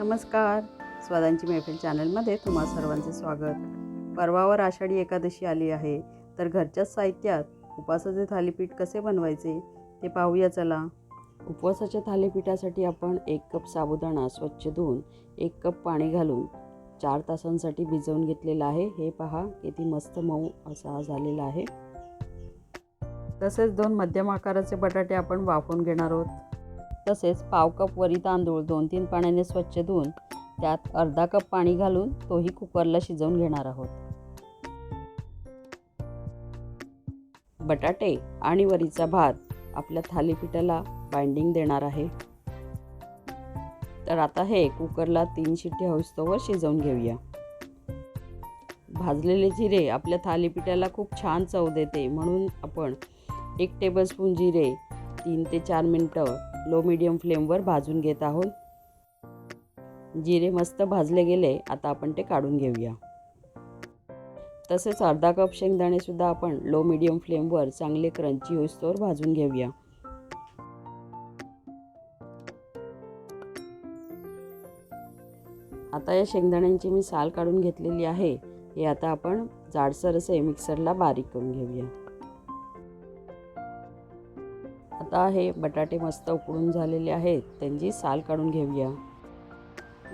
नमस्कार. स्वादांची मैफिल चॅनलमध्ये तुम्हा सर्वांचे स्वागत. परवावर आषाढी एकादशी आली आहे तर घरच्याच साहित्यात उपवासाचे थालीपीठ कसे बनवायचे ते पाहूया चला. उपवासाच्या थालीपीठासाठी आपण एक कप साबुदाणा स्वच्छ धुवून एक कप पाणी घालून चार तासांसाठी भिजवून घेतलेलं आहे. हे पहा किती मस्त मऊ असा झालेला आहे. तसेच दोन मध्यम आकाराचे बटाटे आपण वाफवून घेणार आहोत. तसेच पाव कप वरी तांदूळ दोन तीन पाण्याने स्वच्छ धुवून त्यात अर्धा कप पाणी घालून तोही कुकरला शिजवून घेणार आहोत. बटाटे आणि वरीचा भात आपल्या थालीपीठाला बाइंडिंग देणार आहे. तर आता हे कुकरला तीन शिट्टी हौसतोवर शिजवून घेऊया. भाजलेले जिरे आपल्या थालीपीठाला खूप छान चव देते म्हणून आपण एक टेबलस्पून जिरे तीन ते चार मिनटं लो मिडियम फ्लेमवर भाजून घेत आहोत. जिरे मस्त भाजले गेले आता आपण ते काढून घेऊया. तसेच अर्धा कप शेंगदाणेसुद्धा आपण लो मिडियम फ्लेमवर चांगले क्रंची होईस्तोवर भाजून घेऊया. आता या शेंगदाण्यांची मी साल काढून घेतलेली आहे. हे आता आपण जाडसर असे मिक्सरला बारीक करून घेऊया. आता हे बटाटे मस्त उकडून झालेले आहेत. त्यांची साल काढून घेऊया.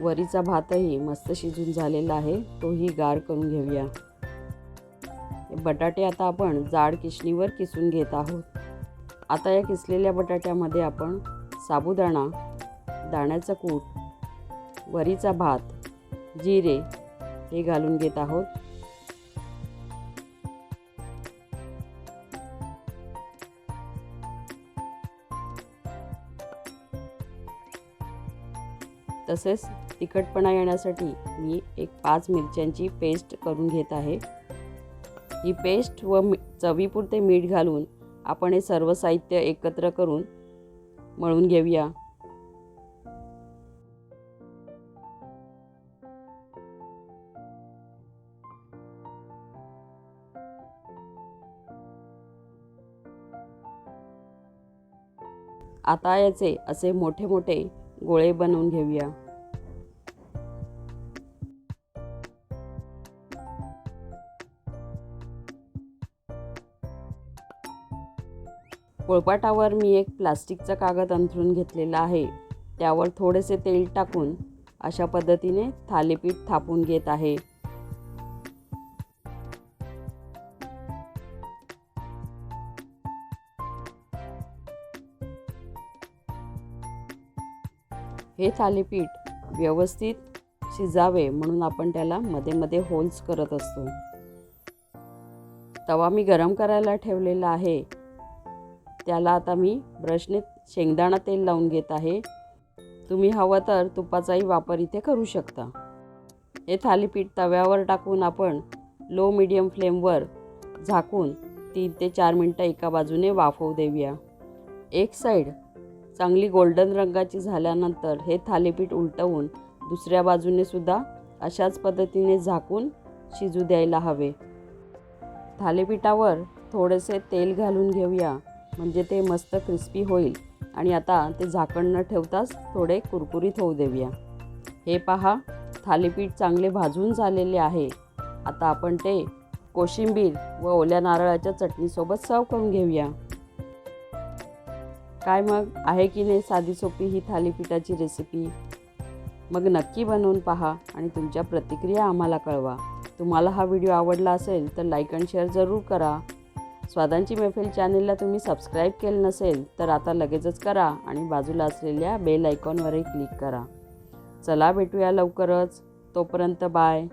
वरीचा भातही मस्त शिजून झालेला आहे. तोही गार करून घेऊया. बटाटे आता आपण जाड किसणीवर किसून घेत आहोत. आता या किसलेल्या बटाट्यामध्ये आपण साबुदाणा दाण्याचं कूट वरीचा भात जिरे हे घालून घेत आहोत. तसेच तिखटपणा येण्यासाठी मी एक पाच मिरच्यांची पेस्ट करून घेत आहे. ही पेस्ट व मी चवीपुरते मीठ घालून आपण हे सर्व साहित्य एकत्र करून मळून घेऊया. आता याचे असे मोठे मोठे गोळे बनवून घेऊया. पोळपाटावर मी एक प्लास्टिकचा कागद अंथरून घेतलेला आहे. त्यावर थोडेसे तेल टाकून अशा पद्धतीने थालीपीठ थापून घेत आहे. हे थालीपीठ व्यवस्थित शिजावे म्हणून आपण त्याला मध्ये मध्ये होल्स करत असतो. तवा मी गरम करायला ठेवलेला आहे. त्याला आता मी ब्रशने शेंगदाणा तेल लावून घेत आहे. तुम्ही हवं तर तुपाचाही वापर इथे करू शकता. हे थालीपीठ तव्यावर टाकून आपण लो मिडियम फ्लेमवर झाकून तीन ते चार मिनटं एका बाजूने वाफवू देऊया. एक साईड चांगली गोल्डन रंगाची झाल्यानंतर हे थालीपीठ उलटवून दुसऱ्या बाजूने सुद्धा अशाच पद्धतीने झाकून शिजू द्यायला हवे. थालीपीठावर थोडेसे तेल घालून घेऊया. म्हणजे ते मस्त क्रिस्पी होईल. आणि आता ते झाकण न ठेवताच थोडे कुरकुरीत होऊ देऊया. हे पहा थालीपीठ चांगले भाजून झालेले आहे. आता आपण ते कोशिंबीर व ओल्या नारळाच्या चटणीसोबत सर्व करून घेऊया. काय मग? आहे की नाही साधी सोपी ही थालीपीठाची रेसिपी मग नक्की बनवून पहा आणि तुमच्या प्रतिक्रिया आम्हाला कळवा. तुम्हाला हा व्हिडिओ आवडला असेल तर लाईक अँड शेअर जरूर करा. स्वादांची मैफिल चॅनेलला तुम्ही सबस्क्राईब केलं नसेल तर आता लगेचच करा आणि बाजूला असलेल्या बेल आयकॉनवरही क्लिक करा. चला भेटूया लवकरच. तोपर्यंत बाय.